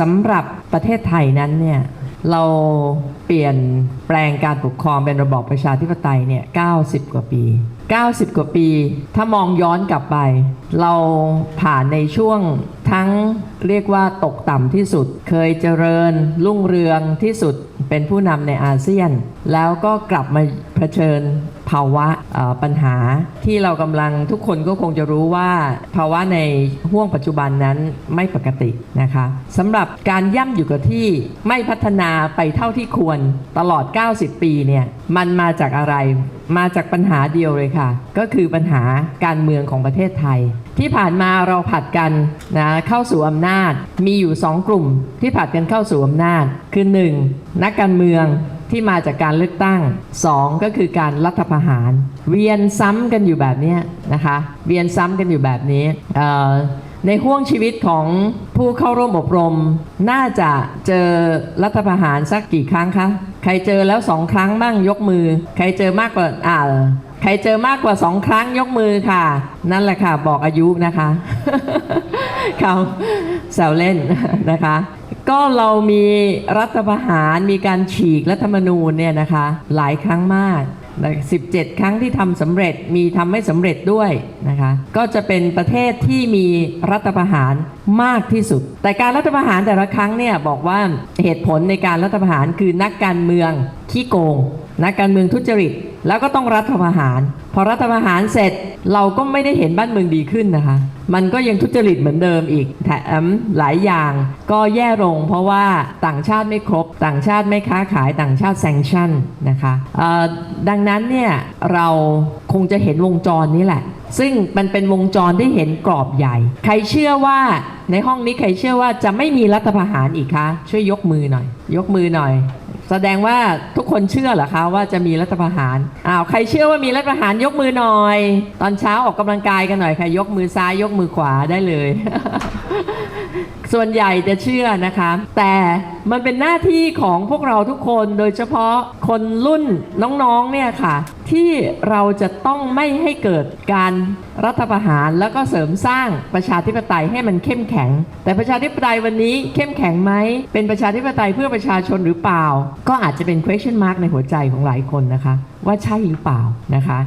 สำหรับประเทศไทยนั้นเนี่ยเราเปลี่ยนแปลงการปกครองเป็นระบอบประชาธิปไตยเนี่ย 90 กว่าปี 90 กว่าปี ถ้ามองย้อนกลับไป เราผ่านในช่วงทั้งเรียกว่าตกต่ำที่สุด เคยเจริญรุ่งเรืองที่สุดเป็นผู้นำในอาเซียน แล้วก็กลับมาเผชิญ ภาวะปัญหาที่เรากำลังทุกคนก็คงจะรู้ว่า ภาวะในห่วงปัจจุบันนั้นไม่ปกตินะคะสำหรับการย่ำอยู่กับที่ไม่พัฒนาไปเท่าที่ควรตลอด 90 ปีเนี่ยมันมาจากอะไรมาจากปัญหาเดียวเลยค่ะ ก็คือปัญหาการเมืองของประเทศไทย ที่ผ่านมาเราผัดกันนะเข้าสู่อำนาจมีอยู่ 2 กลุ่มที่ผัดกันเข้าสู่อำนาจคือ 1. นักการเมือง ที่มาจากการเลือกตั้ง 2 ก็คือการรัฐประหาร เวียนซ้ำกันอยู่แบบนี้นะคะ เวียนซ้ำกันอยู่แบบนี้ในห่วงชีวิตของผู้เข้าร่วมอบรม น่าจะเจอรัฐประหารสักกี่ครั้งคะ ใครเจอแล้วสองครั้งบ้างยกมือ ใครเจอมากกว่าอ่าใครเจอมากกว่าสองครั้งยกมือค่ะ นั่นแหละค่ะ บอกอายุนะคะเขาแซวเล่นนะคะ ก็เรามีรัฐประหารมีการฉีกรัฐธรรมนูญเนี่ยนะคะ หลายครั้งมาก 17 ครั้งที่ทำสำเร็จมีทำไม่สำเร็จด้วยนะคะ ก็จะเป็นประเทศที่มีรัฐประหารมากที่สุด แต่การรัฐประหารแต่ละครั้งเนี่ยบอกว่าเหตุผลในการรัฐประหารคือนักการเมืองขี้โกง นักการเมืองทุจริต แล้วก็ต้องรัฐประหาร พอรัฐประหารเสร็จเราก็ไม่ได้เห็นบ้านเมืองดีขึ้นนะคะ มันก็ยังทุจริตเหมือนเดิมอีกแถมหลายอย่างก็แย่ลงเพราะว่าต่างชาติไม่ครบ ต่างชาติไม่ค้าขายต่างชาติแซงชั่นนะคะดังนั้นเนี่ยเราคงจะเห็นวงจรนี้แหละ ซึ่งมันเป็นวงจรที่เห็นกรอบใหญ่ ใครเชื่อว่าในห้องนี้ใครเชื่อว่าจะไม่มีรัฐประหารอีกคะช่วยยกมือหน่อย ยกมือหน่อย แสดงว่าทุกคนเชื่อเหรอคะว่าจะมีรัฐประหารอ้าวใครเชื่อว่ามีรัฐประหารยกมือหน่อย ตอนเช้าออกกำลังกายกันหน่อยค่ะ ยกมือซ้ายยกมือขวาได้เลย ส่วนใหญ่จะเชื่อนะคะ แต่มันเป็นหน้าที่ของพวกเราทุกคนโดยเฉพาะคนรุ่นน้องๆเนี่ยค่ะ ที่เราจะต้องไม่ให้เกิดการรัฐประหารแล้วก็เสริมสร้างประชาธิปไตยให้มันเข้มแข็ง แต่ประชาธิปไตยวันนี้เข้มแข็งไหมเป็นประชาธิปไตยเพื่อประชาชนหรือเปล่า ก็อาจจะเป็น question mark ในหัวใจของหลายคนนะคะ ว่าใช่หรือเปล่านะคะ